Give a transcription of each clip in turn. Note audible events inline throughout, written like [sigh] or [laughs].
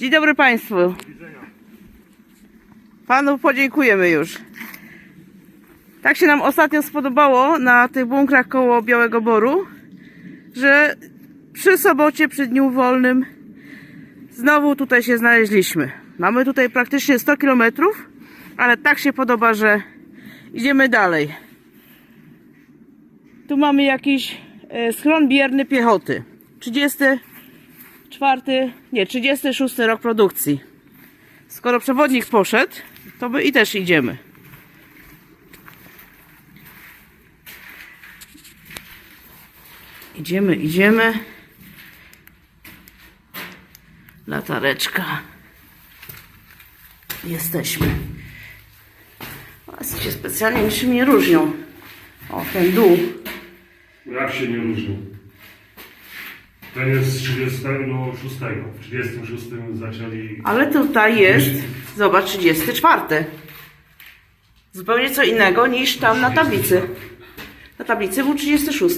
Dzień dobry Państwu. Panu podziękujemy już. Tak się nam ostatnio spodobało na tych bunkrach koło Białego Boru, że przy sobocie, przy dniu wolnym znowu tutaj się znaleźliśmy. Mamy tutaj praktycznie 100 km, ale tak się podoba, że idziemy dalej. Tu mamy jakiś e, schron bierny piechoty. 34, nie, 36 rok produkcji. Skoro przewodnik poszedł, to my i też idziemy. Idziemy, idziemy. Latareczka. Jesteśmy. Ale się specjalnie niczym nie różnią. O, ten dół. Jak się nie różnią? Ten jest z 36. W 36 zaczęli. Ale tutaj jest, zobacz, 34. Zupełnie co innego niż tam na tablicy. Na tablicy był 36.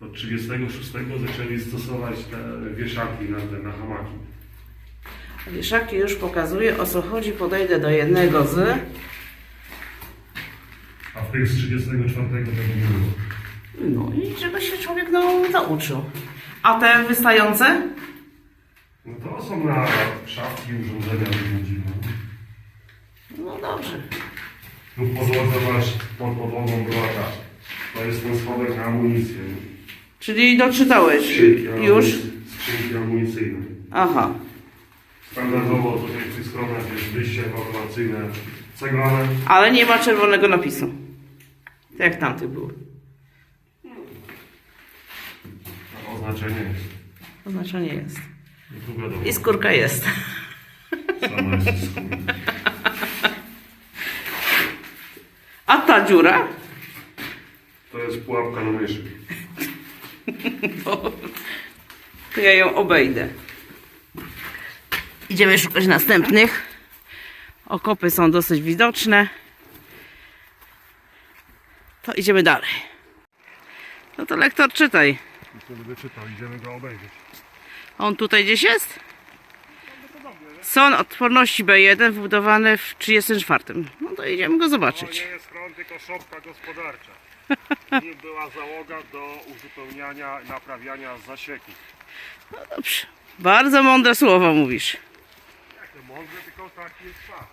Od 36 zaczęli stosować te wieszaki na, te, na hamaki. Wieszaki już pokazuje o co chodzi. Podejdę do jednego z. A w tych z 34 tego nie było. No i żeby się człowiek no, nauczył. A te wystające? No to są na szafki urządzenia różne dziwne. No dobrze. Tu podłodze masz, pod podłogą była ta. To jest ten schowek na amunicję. Czyli doczytałeś Skrzynki już? Skrzynki amunicyjne. Aha. Standardowo tutaj w tych stronach jest wyjście ewakuacyjne ceglane. Ale nie ma czerwonego napisu. Tak jak tamtych było. A oznaczenie jest. Oznaczenie jest. No. I skórka jest. Sama jest. A ta dziura? To jest pułapka na myszy. To ja ją obejdę. Idziemy szukać następnych. Okopy są dosyć widoczne. To idziemy dalej. No to lektor czytaj. Nikt nie czytał, idziemy go obejrzeć. On tutaj gdzieś jest? Son odporności B1 wybudowany w 34. No to idziemy go To zobaczyć. nie jest front, tylko szopka gospodarcza. [laughs] Nim była załoga do uzupełniania i naprawiania zasieków. No dobrze. Bardzo mądre słowa mówisz. Jakie mądre, tylko taki jest fakt.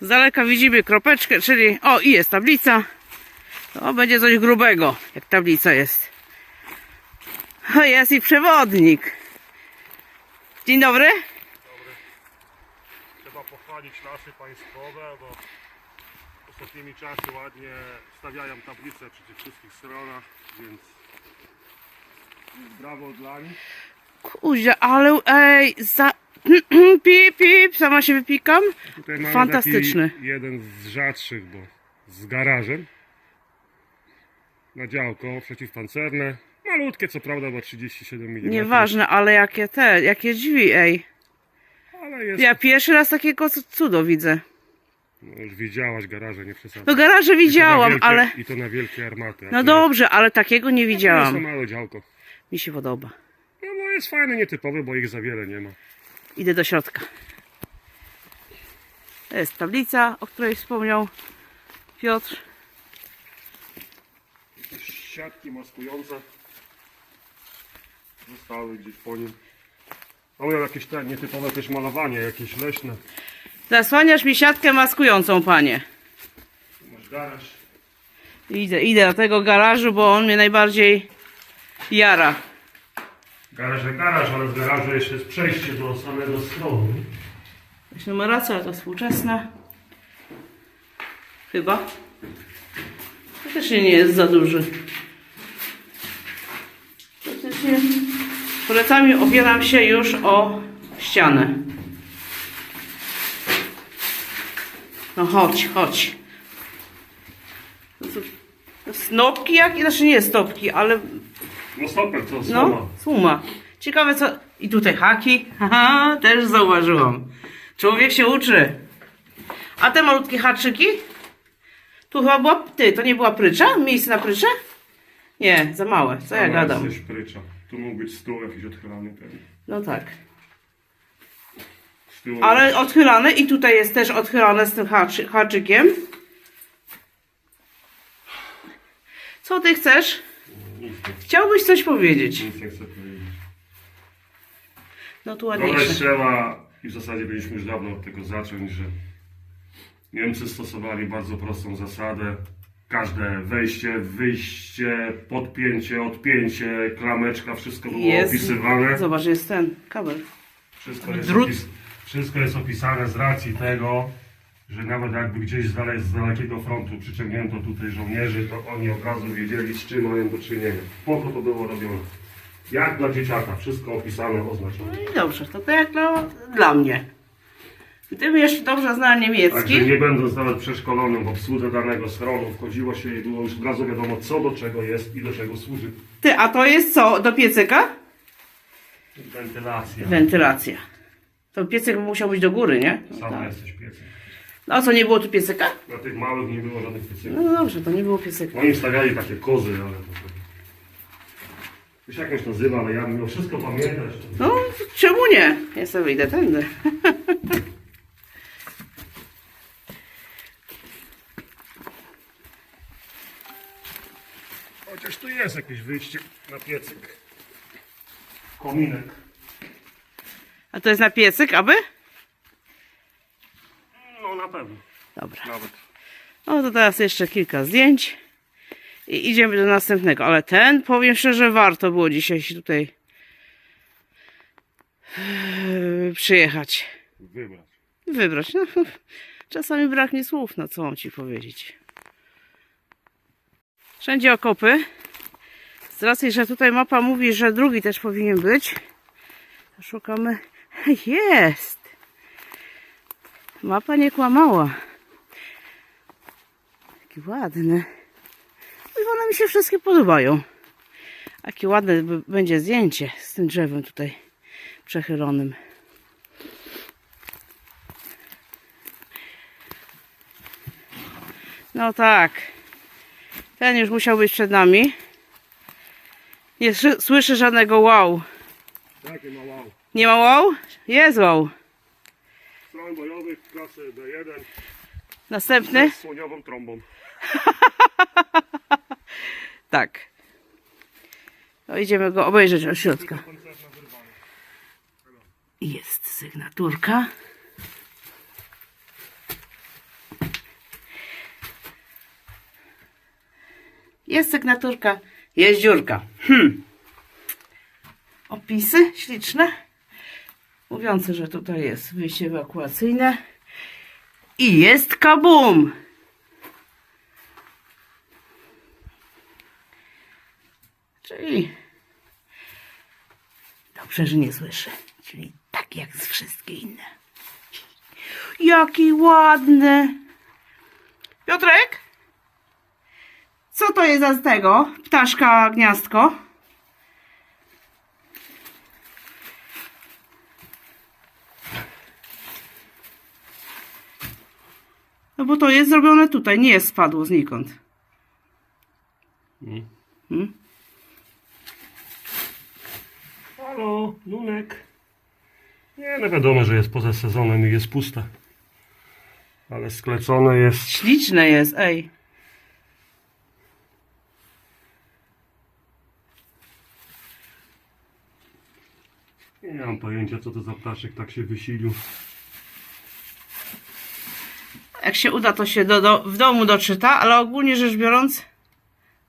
Z daleka widzimy kropeczkę, czyli o i jest tablica. To będzie coś grubego, jak tablica jest. O jest i przewodnik. Dzień dobry. Trzeba pochwalić lasy państwowe, bo ostatnimi czasy ładnie stawiają tablice przy tych wszystkich stronach, więc brawo dla nich. Kuźa, ale ej, za... [clears throat] pip, pip, sama się wypikam. Tutaj mamy Fantastyczny. taki jeden z rzadszych, bo z garażem. Na działko przeciwpancerne. Malutkie co prawda, bo 37 mm. Nieważne, ale jakie te, jakie drzwi, ej. Ale jest. Ja pierwszy raz takiego cu- cudo widzę. No, już widziałaś garaże, nie przesadzaj. No garaże I widziałam, wielkie, ale... I to na wielkie armaty. No dobrze, ale takiego nie Jest, to jest widziałam. to małe działko. Mi się podoba. No, no jest fajny, nietypowy, bo ich za wiele nie ma. Idę do środka. To jest tablica, o której wspomniał Piotr. Siatki maskujące zostały gdzieś po nim. A miał jakieś te nietypowe też malowanie, jakieś leśne. Zasłaniasz mi siatkę maskującą, panie. Tu Masz garaż. Idę, idę do tego garażu, bo on mnie najbardziej jara. Garaż jak garaż, ale w garażu jeszcze jest przejście do samego schronu. Jakaś numeracja, to współczesna. Chyba. To też nie jest za duży. Praktycznie plecami opieram się już o ścianę. No chodź, chodź. To Snopki jakie? Znaczy nie stopki, ale No stopek, to no, słoma. suma. Ciekawe co... I tutaj haki. Haha, [laughs] też zauważyłam. Człowiek się uczy. A te malutkie haczyki? Tu chyba była... Ty, to nie była prycza? Miejsce na pryczę? Nie, za małe. Co ja gadam? Jesteś prycza. Tu mógł być stół jakiś odchylany pewnie. No tak. Ale odchylane i tutaj jest też odchylane z tym haczy, haczykiem. Co ty chcesz? Nic, Chciałbyś coś powiedzieć? nic nie chcę powiedzieć. No tu Dobra ładniejsze. i w zasadzie byliśmy już dawno od tego zacząć, że Niemcy stosowali bardzo prostą zasadę. Każde wejście, wyjście, podpięcie, odpięcie, klameczka, wszystko było Jest. opisywane. Zobacz, jest ten kabel. Wszystko jest, Drut. opis, wszystko jest opisane z racji tego, że nawet jakby gdzieś z, dale, z dalekiego frontu przyciągnięto tutaj żołnierzy, to oni od razu wiedzieli, z czym mają do czynienia. Po to to było robione. Jak dla dzieciaka, wszystko opisane, oznaczone. No i dobrze, to tak jak dla, dla mnie. Gdybym jeszcze dobrze Także niemiecki, nie będąc nawet przeszkolonym w obsłudze danego schronu, wchodziło się i było już od razu wiadomo, co do czego jest i do czego służy. ty, a to jest co? Do piecyka? Wentylacja. Wentylacja. To piecyk musiał być do góry, nie? No, Sam tak. jesteś piecem. no a co, nie było tu piecyka? Na tych małych nie było żadnych piecyków. No dobrze, to nie było piecyka. Oni stawiali takie kozy, ale to... się jakoś nazywa, ale ja miał wszystko pamiętać. to- No, czemu nie? Ja sobie idę tędy. [laughs] Chociaż tu jest jakieś wyjście na piecyk. Kominek. A to jest na piecyk, aby? No na pewno. Dobra. Nawet. No to teraz jeszcze kilka zdjęć. I idziemy do następnego. Ale ten, powiem szczerze, warto było dzisiaj się tutaj yy, przyjechać. Wybrać. Wybrać. No, [laughs] czasami braknie słów, no co mam ci powiedzieć. Wszędzie okopy. Z racji, że tutaj mapa mówi, że drugi też powinien być. Szukamy. [laughs] Jest! Mapa nie kłamała. Taki ładny. I one mi się wszystkie podobają. Jakie ładne będzie zdjęcie z tym drzewem tutaj przechylonym. No tak. Ten już musiał być przed nami. Nie słyszę żadnego wow. Takie ma wow. Nie ma wow? Jest wow. Stron bojowych klasy B1 Następny? z słoniową trąbą. [laughs] Tak. No idziemy go obejrzeć od środka. Jest sygnaturka. Jest sygnaturka, jest dziurka. Hmm. Opisy śliczne. Mówiące, że tutaj jest wyjście ewakuacyjne. I jest kabum! Czyli Dobrze, że nie słyszę. Czyli tak jak z wszystkie inne. Jaki ładny. Piotrek? Co to jest za z tego? Ptaszka gniazdko? No bo to jest zrobione tutaj, nie jest spadło znikąd. Hmm? Halo, Nunek. Nie, no wiadomo, że jest poza sezonem i jest puste. Ale sklecone jest. Śliczne jest, ej. Nie mam pojęcia, co to za ptaszek tak się wysilił. Jak się uda, to się do, do, w domu doczyta, ale ogólnie rzecz biorąc,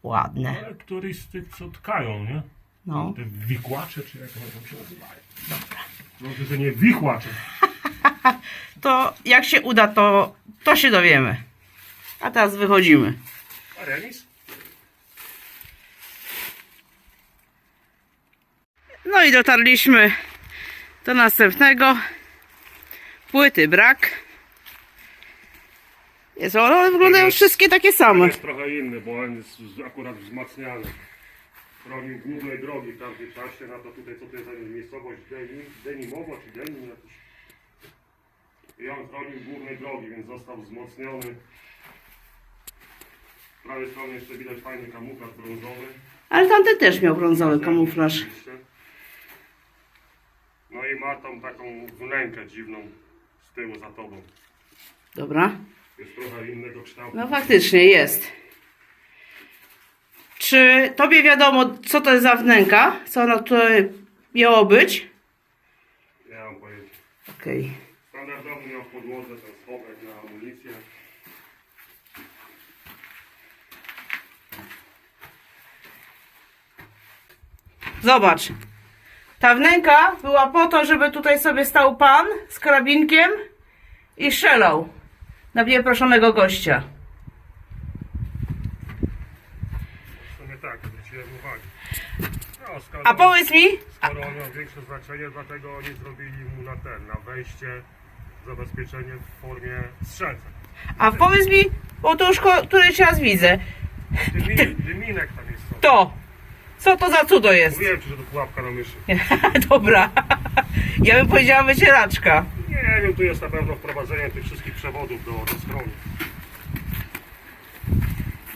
ładne. Ale któryś z tych, co tkają, nie? No. Te wikłacze, czy jak one tam się nazywają. Dobra. Może, że nie wichłacze. [laughs] To jak się uda, to, to się dowiemy. A teraz wychodzimy. A remis? No i dotarliśmy do następnego. Płyty brak. Jest, one wyglądają wszystkie takie same. jest trochę inny, bo on jest akurat wzmacniany. Chronił głównej drogi w tamtym czasie, na to tutaj, co to jest za miejscowość Denim, Denimowa czy Denim jakiś. I on chronił głównej drogi, więc został wzmocniony. Z prawej strony jeszcze widać fajny kamuflaż brązowy. Ale tamten też miał brązowy kamuflaż. No i ma tą taką wnękę dziwną tyłu za tobą. Dobra. Jest trochę innego kształtu. No faktycznie jest. Czy tobie wiadomo, co to jest za wnęka? Co ono tutaj miało być? Nie mam pojęcia. Okej. Standardowo miał w podłodze ten schowek na amunicję. Zobacz. Ta wnęka była po to, żeby tutaj sobie stał pan z karabinkiem i strzelał na nieproszonego gościa. W sumie tak, zwróciłem uwagę. No, skoro, A powiedz mi, skoro on miał większe znaczenie, dlatego oni zrobili mu na ten, na wejście zabezpieczenie w formie strzelca. a powiedz mi, bo to już ko- któryś raz widzę, Dymi, dyminek tam jest. to, co to za cudo jest? Mówiłem ci, że to pułapka na myszy. [laughs] Dobra, ja bym powiedziała wycieraczka. Nie wiem, tu jest na pewno wprowadzenie tych wszystkich przewodów do, do strony.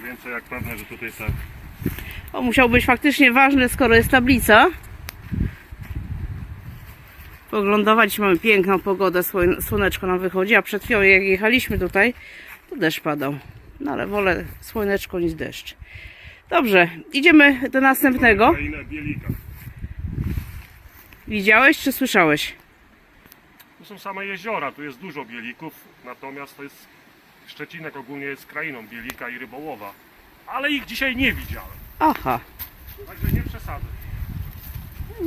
Więcej jak pewne, że tutaj tak. O, musiał być faktycznie ważny, skoro jest tablica. Poglądować mamy piękną pogodę, słoneczko nam wychodzi, a przed chwilą jak jechaliśmy tutaj, to deszcz padał. No ale wolę słoneczko niż deszcz. Dobrze, idziemy do następnego. Widziałeś czy słyszałeś? Tu są same jeziora, tu jest dużo bielików, natomiast to jest Szczecinek ogólnie jest krainą bielika i rybołowa. Ale ich dzisiaj nie widziałem. Aha, Także nie przesadzę.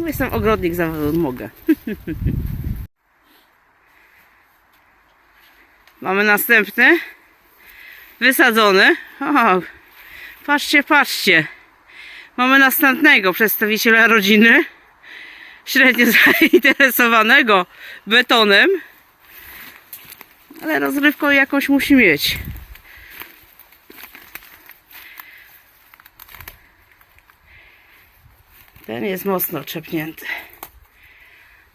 jestem ogrodnik zawodu, mogę. [laughs] Mamy następny. Wysadzony. O, patrzcie, patrzcie. Mamy następnego przedstawiciela rodziny. Średnio [laughs] zainteresowanego betonem. Ale rozrywką jakąś musi mieć. Ten jest mocno trzepnięty.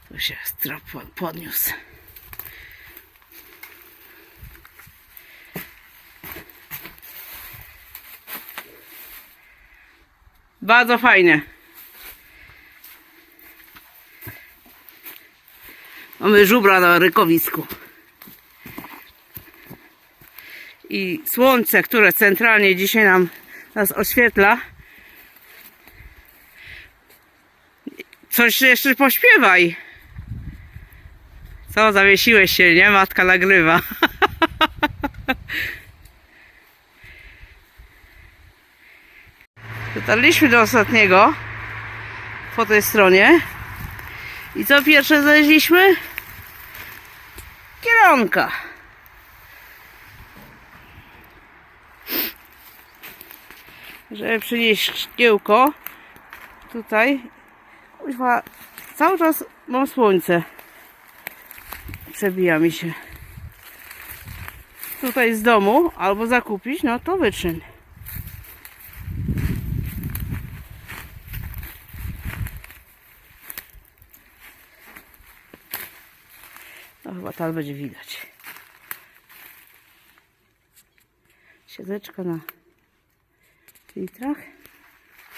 Tu się strop po- podniósł. Bardzo fajne. Mamy żubra na rykowisku. I słońce, które centralnie dzisiaj nam nas oświetla. Coś jeszcze pośpiewaj. Co, zawiesiłeś się, nie? Matka nagrywa. Dotarliśmy do ostatniego po tej stronie. I co pierwsze znaleźliśmy? Kieronka. Żeby przynieść szkiełko tutaj Kuźwa, cały czas mam słońce. Przebija mi się. Tutaj z domu albo zakupić, no to wyczyn. No chyba tam będzie widać. Siedzeczka na litrach.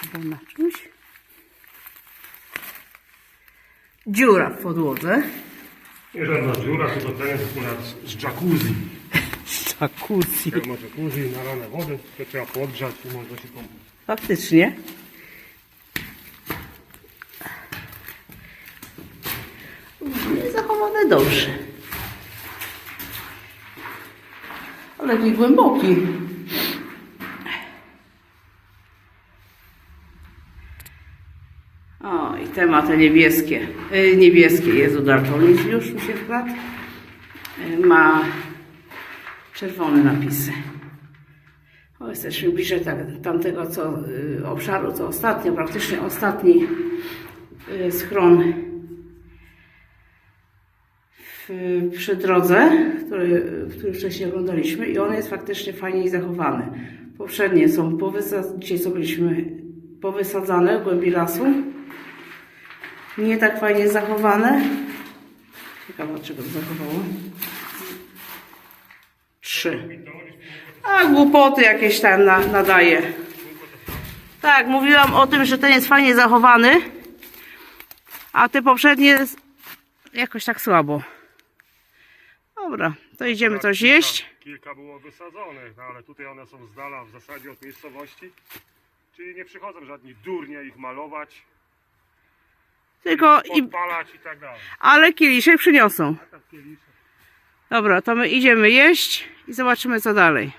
Chyba na czymś. Dziura w podłodze. Nie żadna dziura, tylko ten jest akurat z jacuzzi. [laughs] Jacuzzi. Jak ma jacuzzi na ranę wody, to trzeba podgrzać i można się kąpać. Faktycznie. Nie zachowane dobrze. Nie głęboki. O, i te ma te niebieskie. Y, niebieskie, Jezu, darczownic już mi się wkradł. Y, Ma czerwone napisy. O, jesteśmy bliżej tak, tamtego co, y, obszaru, co ostatnio, praktycznie ostatni y, schron przy drodze, który, który wcześniej oglądaliśmy i on jest faktycznie fajniej zachowany. Poprzednie są powysadzane, dzisiaj co byliśmy powysadzane w głębi lasu. Nie tak fajnie zachowane. Ciekawa, czego to zachowało. Trzy. A głupoty jakieś tam na, nadaje. Tak, mówiłam o tym, że ten jest fajnie zachowany, a te poprzednie jakoś tak słabo. Dobra, to idziemy Tak, coś kilka- jeść. Kilka było wysadzonych, no ale tutaj one są z dala w zasadzie od miejscowości. Czyli nie przychodzą żadni durnie ich malować, Tylko i, podpalać i tak dalej. ale kieliszek przyniosą. Tak. Dobra, to my idziemy jeść i zobaczymy co dalej.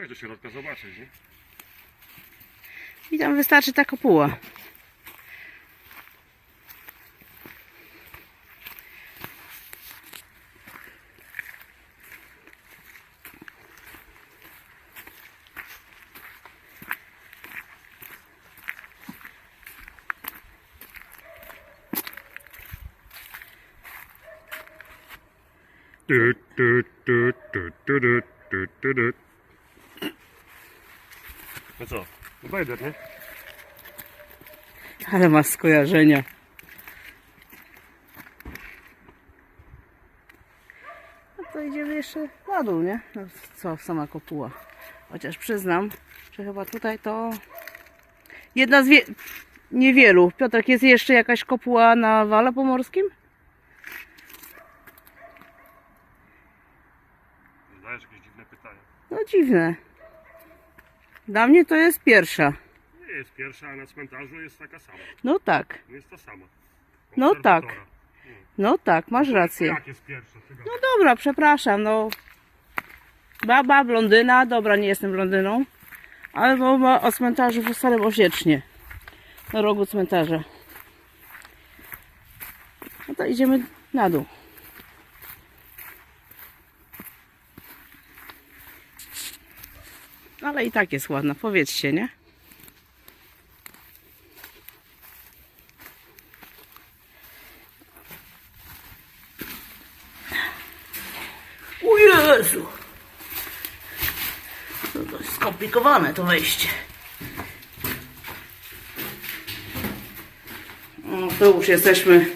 Weź do środka zobaczyć, nie? I tam wystarczy ta kopuła. Wejdę, nie? Ale ma skojarzenia. No to idziemy jeszcze na dół, nie? No co, sama kopuła. Chociaż przyznam, że chyba tutaj to jedna z wie... niewielu. Piotrek, jest jeszcze jakaś kopuła na wale pomorskim? Zadajesz jakieś dziwne pytania. No dziwne. Dla mnie to jest pierwsza. Nie jest pierwsza, a na cmentarzu jest taka sama. No tak, jest ta sama. No tak. Obserwatora. no tak, masz rację. Jak jest pierwsza? No dobra, przepraszam, no. Baba, blondyna, dobra, nie jestem blondyną, ale mowa o cmentarzu w Starym Osiecznie, na rogu cmentarza. No to idziemy na dół. Ale i tak jest ładna, powiedzcie, nie? O Jezu! No to jest skomplikowane to wejście. O, tu już jesteśmy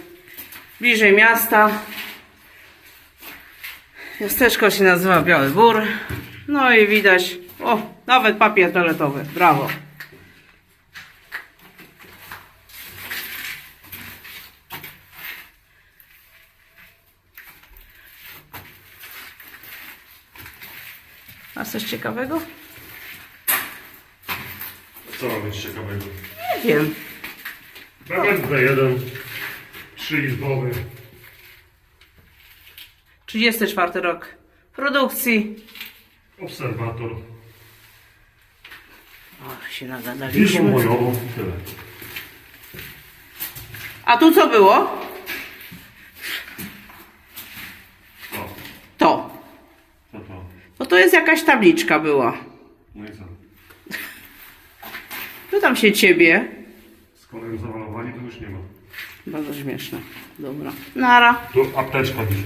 bliżej miasta. Miasteczko się nazywa Biały Bór. No i widać, nawet papier toaletowy. Brawo. A coś ciekawego? Co ma być ciekawego? Nie wiem. Nawet B1, trzyizbowy. 34 rok produkcji. Obserwator. O, się nagadaliśmy. bojową. Tyle. A tu co było? O, To. co to? Bo to jest jakaś tabliczka była. No i co? Tu tam się ciebie. Skoro zawalowanie, to już nie ma. Bardzo śmieszne. Dobra. Nara. Tu apteczka wisi.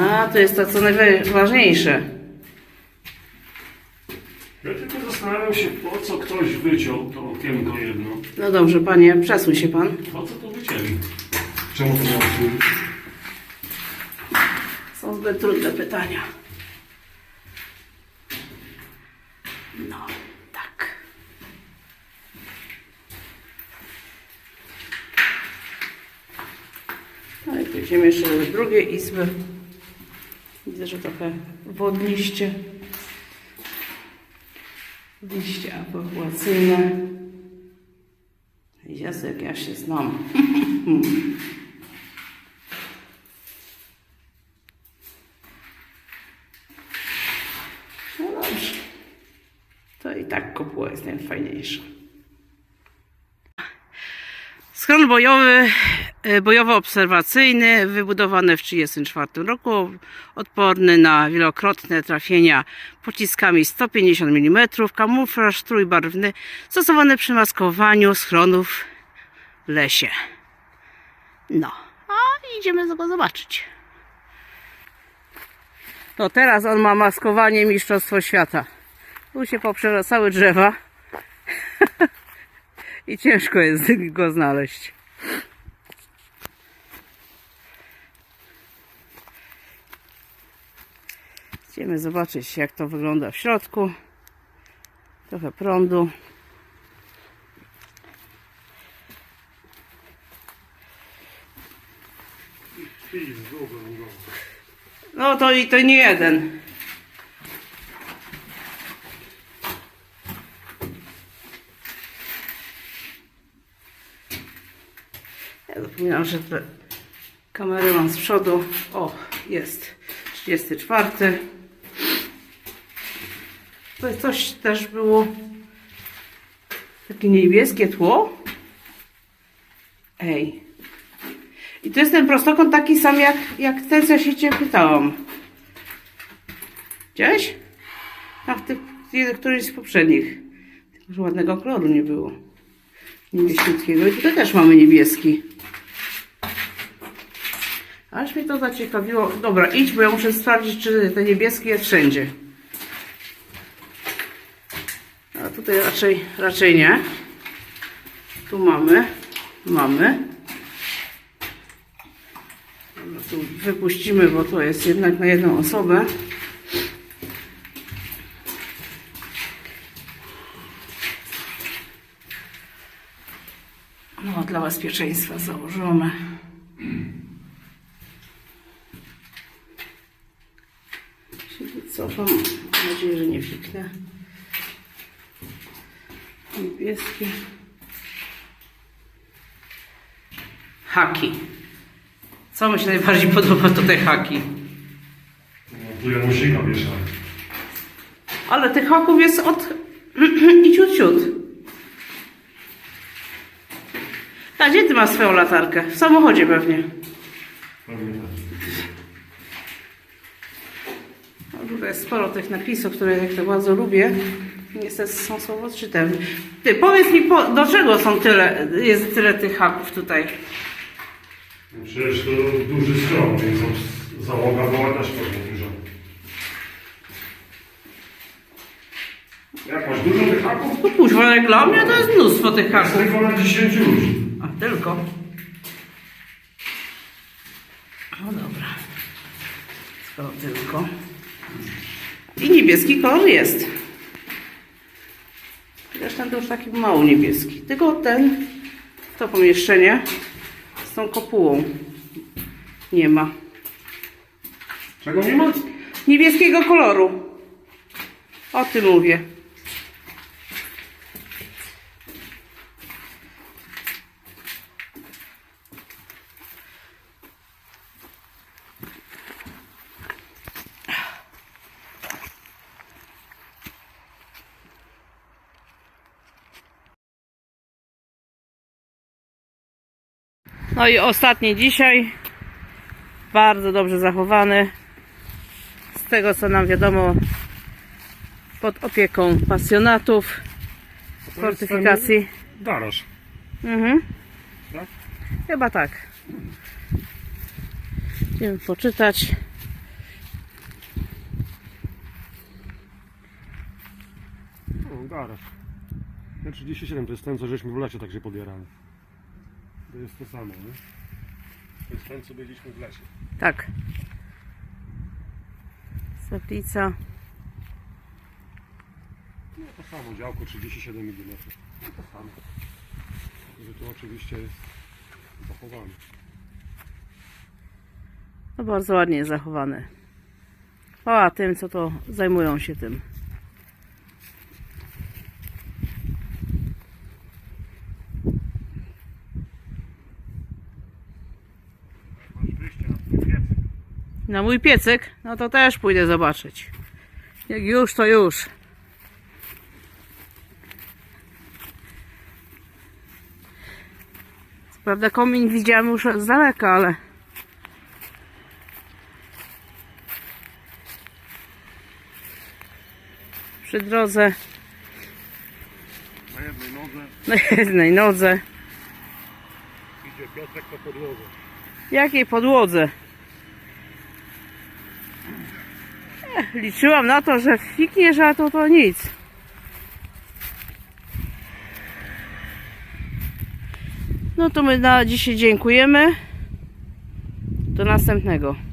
A, to jest to co najważniejsze. Ja tylko zastanawiam się, po co ktoś wyciął to okienko jedno. No dobrze, panie, przesuń się pan. Po co to wycięli? Czemu to miało służyć? Są zbyt trudne pytania. No, tak. No i pójdziemy jeszcze do drugiej izby. Widzę, że trochę wodniście. Liście ewakuacyjne. Jezu, jak ja się znam. [laughs] No dobrze. To i tak kopuła jest najfajniejsza. Schron bojowy, e, bojowo-obserwacyjny, wybudowany w 1934 roku, odporny na wielokrotne trafienia pociskami 150 mm, kamuflaż trójbarwny, stosowany przy maskowaniu schronów w lesie. No, a idziemy go zobaczyć. No teraz on ma maskowanie Mistrzostwo Świata. Tu się poprzeracały drzewa. [laughs] I ciężko jest go znaleźć. Idziemy zobaczyć jak to wygląda w środku. Trochę prądu. No to i to nie jeden. Ja zapominam, że te kamery mam z przodu. O, jest. 34. To coś też było. Takie niebieskie tło. Ej. I to jest ten prostokąt taki sam jak, jak ten, co się cię pytałam. Widziałeś? A w tych, w którymś z poprzednich. Tylko, że ładnego koloru nie było. Niebieskiego. I tutaj też mamy niebieski. Aż mnie to zaciekawiło. Dobra, idź, bo ja muszę sprawdzić, czy te niebieskie jest wszędzie. A tutaj raczej, raczej nie. Tu mamy. Mamy. Dobra, tu wypuścimy, bo to jest jednak na jedną osobę. No, dla bezpieczeństwa założymy. Się wycofam. Mam nadzieję, że nie wiknę. Niebieskie. Haki. Co mi się najbardziej podoba to te haki. No, tu Janusika wiesza. Ale tych haków jest od [clears throat] i ciut ciut. A gdzie ty masz swoją latarkę? W samochodzie. Pewnie tak. No, tutaj jest sporo tych napisów, które jak to bardzo lubię. Niestety są słowo odczytem. Ty powiedz mi, po, do czego są tyle, jest tyle tych haków tutaj? Przecież to duży stron, więc załoga była też pewnie duża. Jak masz dużo tych haków? No dla mnie to jest mnóstwo tych Jest haków. tylko na 10 ludzi. A tylko. No dobra. Skoro tylko. I niebieski kolor jest. Zresztą to już taki mało niebieski. Tylko ten, to pomieszczenie z tą kopułą nie ma. Czego nie ma? Niebieskiego koloru. O tym mówię. No i ostatni dzisiaj. Bardzo dobrze zachowany. Z tego co nam wiadomo, pod opieką pasjonatów fortyfikacji. Garaż. Mhm. Tak? Chyba tak. Idziemy poczytać. Garaż. Ten 37 to jest ten, co żeśmy w lesie także podjarali. To jest to samo, nie? To jest ten, co byliśmy w lesie. Tak. Saplica. No to samo, działko 37 mm. No to samo. Że to oczywiście jest zachowane. No bardzo ładnie jest zachowany. Chwała tym, co to zajmują się tym. Masz wyjście na twój piecyk. Na mój piecyk, no to też pójdę zobaczyć. Jak już, to już. Co prawda komin widziałem już z daleka, ale... Przy drodze, Na jednej nodze na jednej nodze. idzie Piotrek po podłodze. Jakiej podłodze? Liczyłam na to, że fikniesz, a to to nic. No to my na dzisiaj dziękujemy. Do następnego.